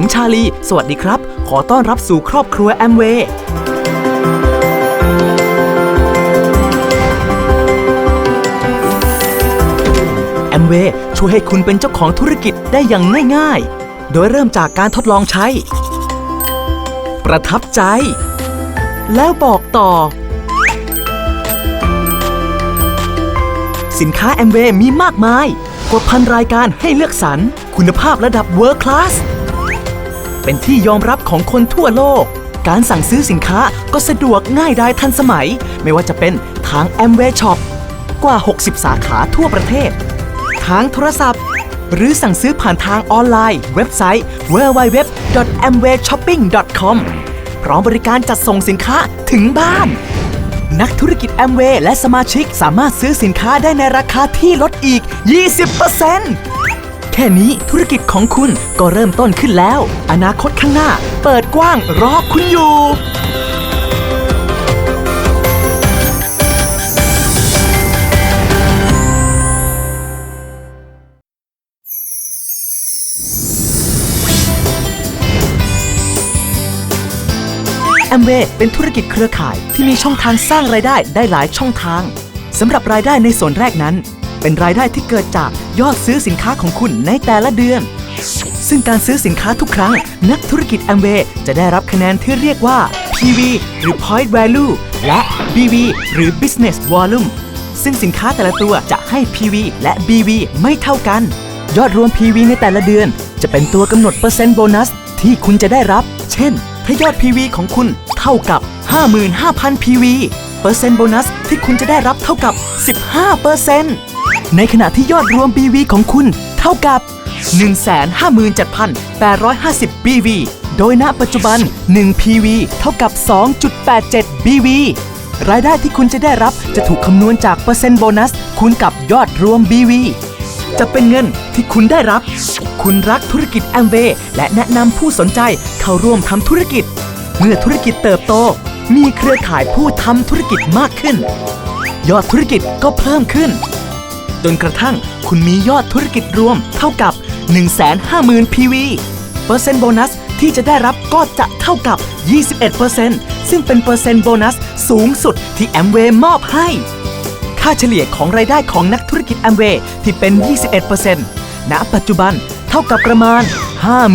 ผมชาลี สวัสดีครับ ขอต้อนรับสู่ครอบครัวแอมเวย์แอมเวย์ช่วยให้คุณเป็นเจ้าของธุรกิจได้อย่างง่ายๆ โดยเริ่มจากการทดลองใช้ ประทับใจ แล้วบอกต่อ สินค้าแอมเวย์มีมากมาย กว่าพันรายการให้เลือกสรรคุณภาพระดับเวิร์คลาส เป็นที่ยอมรับของคนทั่วโลก การสั่งซื้อสินค้าก็สะดวกง่ายดายทันสมัย ไม่ว่าจะเป็นทาง a m w a y Shop กว่า 60 สาขาทั่วประเทศ ทางโทรศัพท์ หรือสั่งซื้อผ่านทางออนไลน์ เว็บไซต์ www.amwayshopping.com พร้อมบริการจัดส่งสินค้าถึงบ้าน นักธุรกิจแอมเวย์และสมาชิกสามารถซื้อสินค้าได้ในราคาที่ลดอีก 20% ค่นี้ธุรกิจของคุณก็เริ่มต้นขึ้นแล้ว อนาคตข้างหน้า เปิดกว้างรอคุณอยู่แอมเวย์เป็นธุรกิจเครือข่ายที่มีช่องทางสร้างรายได้ได้หลายช่องทางสำหรับรายได้ในส่วนแรกนั้น เป็นรายได้ที่เกิดจากยอดซื้อสินค้าของคุณในแต่ละเดือน ซึ่งการซื้อสินค้าทุกครั้ง นักธุรกิจแอมเวย์จะได้รับคะแนนที่เรียกว่า PV หรือ Point Value และ BV หรือ Business Volume ซึ่งสินค้าแต่ละตัวจะให้ PV และ BV ไม่เท่ากัน ยอดรวม PV ในแต่ละเดือน จะเป็นตัวกำหนดเปอร์เซ็นต์โบนัสที่คุณจะได้รับ เช่น ถ้ายอด PV ของคุณเท่ากับ 55,000 PV เปอร์เซ็นต์โบนัสที่คุณจะได้รับเท่ากับ 15% ในขณะที่ยอดรวม BV ของคุณเท่ากับ 157,850 BV โดยณปัจจุบัน 1 PV เท่ากับ 2.87 BV รายได้ที่คุณจะได้รับจะถูกคำนวณจากเปอร์เซ็นต์โบนัสคูณกับยอดรวม BV จะเป็นเงินที่คุณได้รับ คุณรักธุรกิจแอมเวย์และแนะนำผู้สนใจเข้าร่วมทำธุรกิจ เมื่อธุรกิจเติบโต มีเครือข่ายผู้ทำธุรกิจมากขึ้น ยอดธุรกิจก็เพิ่มขึ้น จนกระทั่งคุณมียอดธุรกิจรวมเท่ากับ 150,000 PV เปอร์เซ็นต์โบนัสที่จะได้รับก็จะเท่ากับ 21%ซึ่งเป็นเปอร์เซ็นต์โบนัสสูงสุดที่แอมเวย์มอบให้ ค่าเฉลี่ยของรายได้ของนักธุรกิจแอมเวย์ที่เป็น 21%ณ ปัจจุบันเท่ากับประมาณ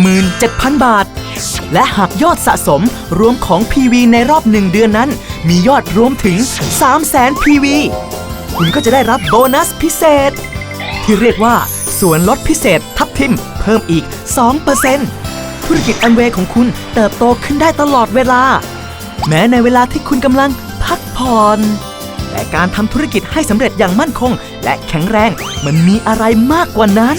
57,000 บาท และหากยอดสะสมรวมของ PV ในรอบหนึ่งเดือนนั้น มียอดรวมถึง 300,000 PV คุณก็จะได้รับโบนัสพิเศษ ที่เรียกว่า ส่วนลดพิเศษทับทิมเพิ่มอีก 2%ธุรกิจแอมเวย์ของคุณเติบโตขึ้นได้ตลอดเวลา แม้ในเวลาที่คุณกำลังพักผ่อนแต่การทำธุรกิจให้สำเร็จอย่างมั่นคง และแข็งแรงมันมีอะไรมากกว่านั้น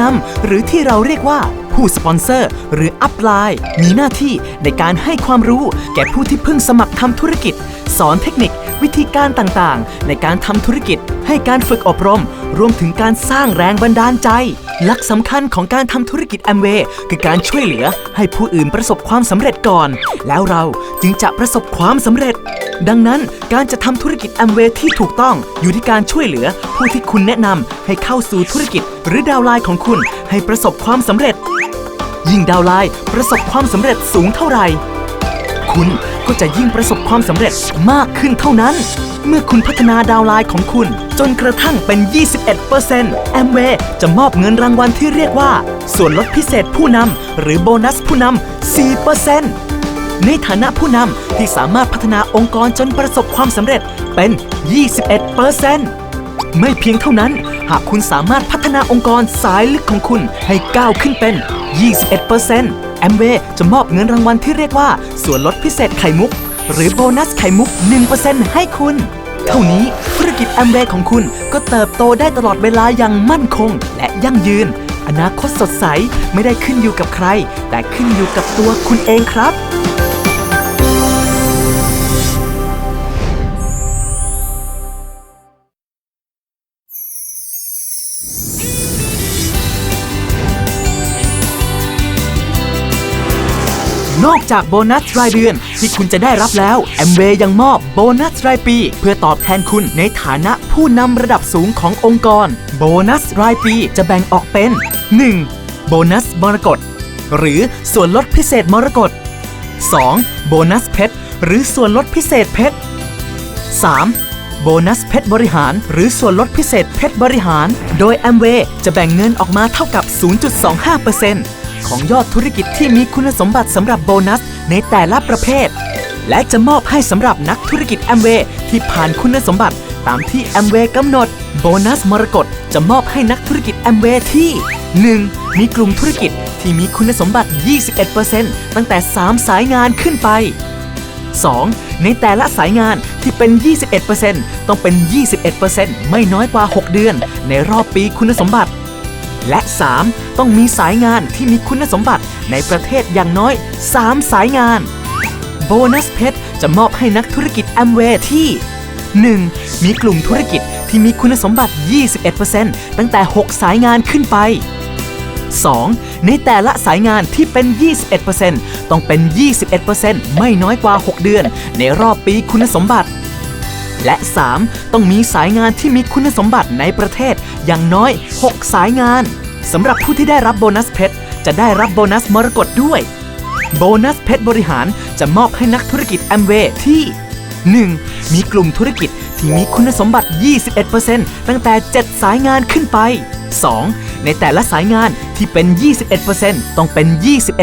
นำหรือที่เราเรียกว่า ผู้สปอนเซอร์ หรืออัพไลน์ มีหน้าที่ในการให้ความรู้แก่ผู้ที่เพิ่งสมัครทำธุรกิจ สอนเทคนิค วิธีการต่างๆ ในการทำธุรกิจ ให้การฝึกอบรม รวมถึงการสร้างแรงบันดาลใจ หลักสำคัญของการทำธุรกิจแอมเวย์คือการช่วยเหลือให้ผู้อื่นประสบความสำเร็จก่อน แล้วเราจึงจะประสบความสำเร็จ ดังนั้นการจะทำธุรกิจแอมเวย์ที่ถูกต้องอยู่ที่การช่วยเหลือผู้ที่คุณแนะนำให้เข้าสู่ธุรกิจหรือดาวไลน์ของคุณให้ประสบความสำเร็จ ยิ่งดาวไลน์ประสบความสำเร็จสูงเท่าไหร่คุณก็จะยิ่งประสบความสำเร็จมากขึ้นเท่านั้น เมื่อคุณพัฒนาดาวไลน์ของคุณ จนกระทั่งเป็น 21%แอมเวย์จะมอบเงินรางวัลที่เรียกว่า ส่วนลดพิเศษผู้นำหรือโบนัสผู้นำ4% ในฐานะผู้นำที่สามารถพัฒนาองค์กรจนประสบความสำเร็จเป็น 21%ไม่เพียงเท่านั้น หากคุณสามารถพัฒนาองค์กรสายลึกของคุณให้ก้าวขึ้นเป็น 21%แอมเวย์จะมอบเงินรางวัลที่เรียกว่า ส่วนลดพิเศษไข่มุก หรือโบนัสไข่มุก 1%ให้คุณ เท่านี้ธุรกิจแอมเวย์ของคุณก็เติบโตได้ตลอดเวลาอย่างมั่นคง และยั่งยืน อนาคตสดใสไม่ได้ขึ้นอยู่กับใคร แต่ขึ้นอยู่กับตัวคุณเองครับ นอกจากโบนัสรายเดือนที่คุณจะได้รับแล้วแอมเวย์ยังมอบโบนัสรายปี เพื่อตอบแทนคุณในฐานะผู้นำระดับสูงขององค์กร โบนัสรายปีจะแบ่งออกเป็น 1. โบนัสมรกตหรือส่วนลดพิเศษมรกต 2. โบนัสเพชรหรือส่วนลดพิเศษเพชร 3. โบนัสเพชรบริหาร หรือส่วนลดพิเศษเพชรบริหาร โดย a m w a y จะแบ่งเงินออกมาเท่ากับ 0.25% ของยอดธุรกิจที่มีคุณสมบัติสำหรับโบนัสในแต่ละประเภท และจะมอบให้สำหรับนักธุรกิจ a m w a y ที่ผ่านคุณสมบัติตามที่ a m w a y กำหนด โบนัสมรกตจะมอบให้นักธุรกิจ a m w a y ที่ 1. มีกลุ่มธุรกิจที่มีคุณสมบัติ 21%ตั้งแต่ 3 สายงานขึ้นไป 2. ในแต่ละสายงานที่เป็น 21%ต้องเป็น 21%ไม่น้อยกว่า 6 เดือน ในรอบปีคุณสมบัติ และ 3. ต้องมีสายงานที่มีคุณสมบัติในประเทศอย่างน้อย 3 สายงาน โบนัสเพชรจะมอบให้นักธุรกิจแอมเวย์ที่ 1. มีกลุ่มธุรกิจที่มีคุณสมบัติ 21%ตั้งแต่ 6 สายงานขึ้นไป 2. ในแต่ละสายงานที่เป็น 21%ต้องเป็น 21%ไม่น้อยกว่า 6 เดือน ในรอบปีคุณสมบัติ และ 3. ต้องมีสายงานที่มีคุณสมบัติในประเทศอย่างน้อย 6 สายงานสำหรับผู้ที่ได้รับโบนัสเพชรจะได้รับโบนัสมรกตด้วย โบนัสเพชรบริหารจะมอบให้นักธุรกิจแอมเวย์ที่ 1. มีกลุ่มธุรกิจที่มีคุณสมบัติ 21%ตั้งแต่ 7 สายงานขึ้นไป 2. ในแต่ละสายงานที่เป็น 21%ต้องเป็น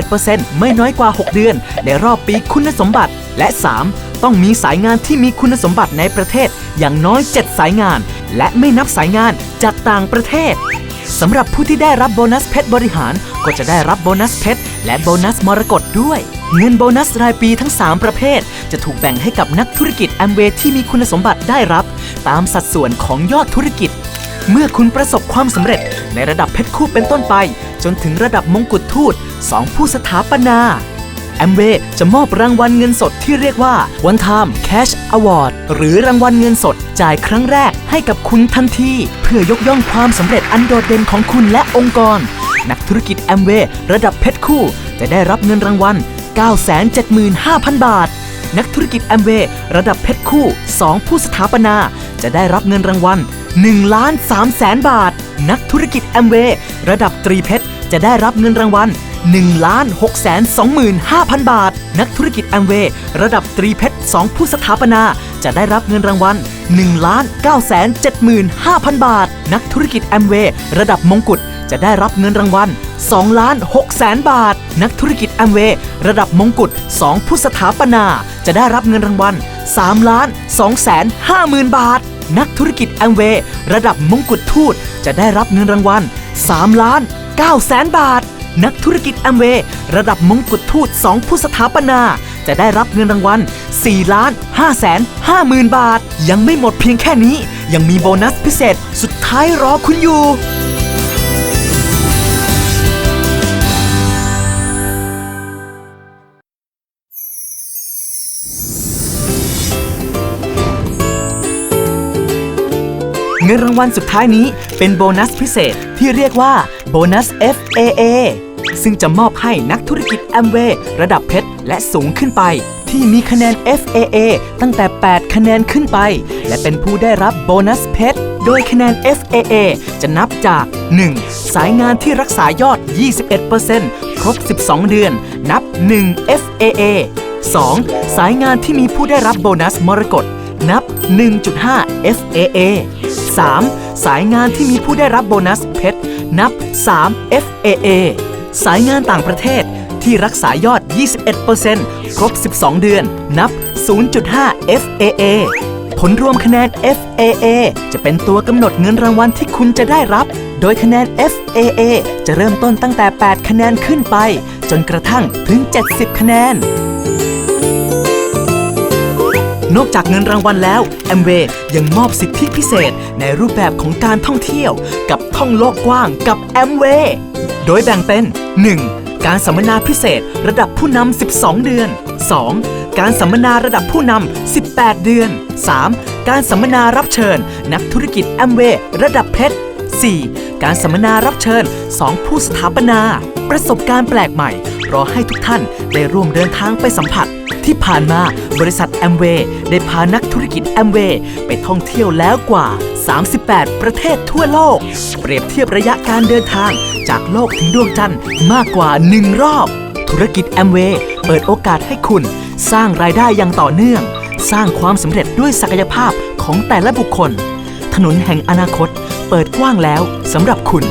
21%ไม่น้อยกว่า 6 เดือน ในรอบปีคุณสมบัติ และ 3. ต้องมีสายงานที่มีคุณสมบัติในประเทศอย่างน้อย 7 สายงาน และไม่นับสายงานจากต่างประเทศสำหรับผู้ที่ได้รับโบนัสเพชรบริหาร ก็จะได้รับโบนัสเพชรและโบนัสมรกตด้วย เงินโบนัสรายปีทั้ง 3 ประเภท จะถูกแบ่งให้กับนักธุรกิจแอมเวย์ที่มีคุณสมบัติได้รับ ตามสัดส่วนของยอดธุรกิจ เมื่อคุณประสบความสำเร็จในระดับเพชรคู่เป็นต้นไป จนถึงระดับมงกุฎทูต 2 ผู้สถาปนา แอมเวย์จะมอบรางวัลเงินสดที่เรียกว่า One Time Cash Award หรือรางวัลเงินสดจ่ายครั้งแรกให้กับคุณทันที เพื่อยกย่องความสำเร็จอันโดดเด่นของคุณและองค์กร นักธุรกิจแอมเวย์ระดับเพชรคู่ จะได้รับเงินรางวัล 975,000 บาท นักธุรกิจแอมเวย์ระดับเพชรคู่ 2 ผู้สถาปนา จะได้รับเงินรางวัล1ล้าน3แสนบาท นักธุรกิจแอมเวย์ระดับตรีเพชรจะได้รับเงินรางวัล 1ล้าน6แสน25,000 บาท นักธุรกิจแอมเวย์ระดับตรีเพชร 2 ผู้สถาปนา จะได้รับเงินรางวัล1ล้าน9แสน75,000 บาท นักธุรกิจแอมเวย์ระดับมงกุฎจะได้รับเงินรางวัล2ล้าน6แสนบาท นักธุรกิจแอมเวย์ระดับมงกุฎ2 ผู้สถาปนา จะได้รับเงินรางวัล3ล้าน2แสน5หมื่นบาท นักธุรกิจแอมเวย์ระดับมงกุฎทูตจะได้รับเงินรางวัล3ล้าน9แสนบาท นักธุรกิจแอมเวย์ระดับมงกุฎทูต 2 ผู้สถาปนา จะได้รับเงินรางวัล4ล้าน5แสน5หมื่นบาท ยังไม่หมดเพียงแค่นี้ ยังมีโบนัสพิเศษสุดท้ายรอคุณอยู่ เงินรางวัลสุดท้ายนี้เป็นโบนัสพิเศษที่เรียกว่าโบนัส FAA ซึ่งจะมอบให้นักธุรกิจแอมเวย์ระดับเพชรและสูงขึ้นไป ที่มีคะแนน FAA ตั้งแต่ 8 คะแนนขึ้นไป และเป็นผู้ได้รับโบนัสเพชรโดยคะแนน FAA จะนับจาก 1. สายงานที่รักษายอด 21%ครบ 12 เดือน นับ 1 FAA 2. สายงานที่มีผู้ได้รับโบนัสมรกตนับ 1.5 FAA 3. สายงานที่มีผู้ได้รับโบนัสเพชรนับ 3 FAA สายงานต่างประเทศที่รักษายอด 21%ครบ 12 เดือน นับ 0.5 FAA ผลรวมคะแนน FAA จะเป็นตัวกำหนดเงินรางวัลที่คุณจะได้รับ โดยคะแนน FAA จะเริ่มต้นตั้งแต่ 8 คะแนนขึ้นไป จนกระทั่งถึง 70 คะแนน นอกจากเงินรางวัลแล้วแอมเวย์ยังมอบสิทธิพิเศษในรูปแบบของการท่องเที่ยว กับท่องโลกกว้างกับแอมเวย์ โดยแบ่งเป็น 1. การสัมมนาพิเศษระดับผู้นำ 12 เดือน 2. การสัมมนาระดับผู้นำ 18 เดือน 3. การสัมมนารับเชิญ นักธุรกิจแอมเวย์ระดับเพชร 4. การสัมมนารับเชิญ 2 ผู้สถาปนา ประสบการณ์แปลกใหม่ รอให้ทุกท่านได้ร่วมเดินทางไปสัมผัส ที่ผ่านมาบริษัทแอมเวย์ได้พานักธุรกิจแอมเวย์ไปท่องเที่ยวแล้วกว่า 38 ประเทศทั่วโลก เปรียบเทียบระยะการเดินทางจากโลกถึงดวงจันทร์มากกว่า 1 รอบ ธุรกิจแอมเวย์เปิดโอกาสให้คุณ สร้างรายได้อย่างต่อเนื่อง สร้างความสำเร็จด้วยศักยภาพของแต่ละบุคคล ถนนแห่งอนาคต เปิดกว้างแล้วสำหรับคุณ